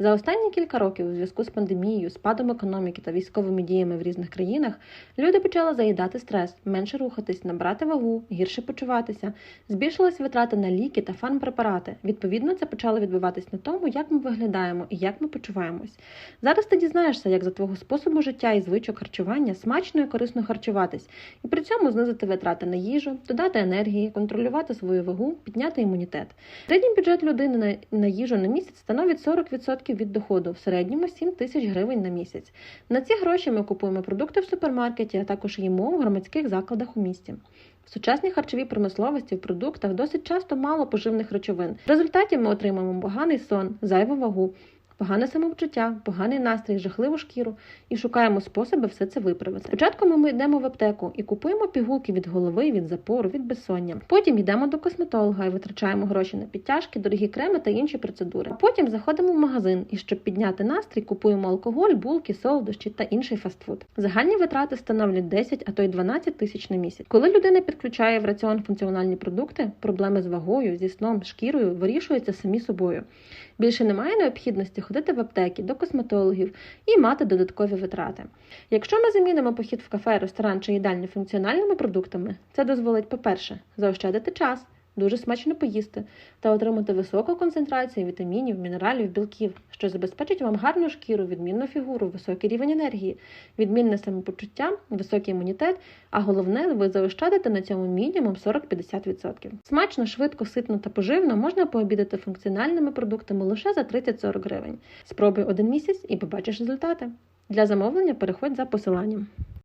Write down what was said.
За останні кілька років, у зв'язку з пандемією, спадом економіки та військовими діями в різних країнах, люди почали заїдати стрес, менше рухатись, набрати вагу, гірше почуватися, збільшились витрати на ліки та фармпрепарати. Відповідно, це почало відбиватись на тому, як ми виглядаємо і як ми почуваємось. Зараз ти дізнаєшся, як за твого способу життя і звичок харчування смачно і корисно харчуватись, і при цьому знизити витрати на їжу, додати енергії, контролювати свою вагу, підняти імунітет. Середній бюджет людини на їжу на місяць становить 40% від доходу, в середньому 7 тисяч гривень на місяць. На ці гроші ми купуємо продукти в супермаркеті, а також їмо в громадських закладах у місті. В сучасній харчовій промисловості в продуктах досить часто мало поживних речовин. В результаті ми отримаємо поганий сон, зайву вагу, погане самопочуття, поганий настрій, жахливу шкіру і шукаємо способи все це виправити. Спочатку ми йдемо в аптеку і купуємо пігулки від голови, від запору, від безсоння. Потім йдемо до косметолога і витрачаємо гроші на підтяжки, дорогі креми та інші процедури. Потім заходимо в магазин і щоб підняти настрій, купуємо алкоголь, булки, солодощі та інший фастфуд. Загальні витрати становлять 10, а то й 12 тисяч на місяць. Коли людина підключає в раціон функціональні продукти, проблеми з вагою, зі сном, шкірою вирішуються самі собою. Більше немає необхідності ходити в аптеки до косметологів і мати додаткові витрати. Якщо ми замінимо похід в кафе, ресторан чи їдальню функціональними продуктами, це дозволить, по-перше, заощадити час, дуже смачно поїсти та отримати високу концентрацію вітамінів, мінералів, білків, що забезпечить вам гарну шкіру, відмінну фігуру, високий рівень енергії, відмінне самопочуття, високий імунітет, а головне, ви заощадите на цьому мінімум 40-50%. Смачно, швидко, ситно та поживно можна пообідати функціональними продуктами лише за 30-40 гривень. Спробуй один місяць і побачиш результати. Для замовлення переходь за посиланням.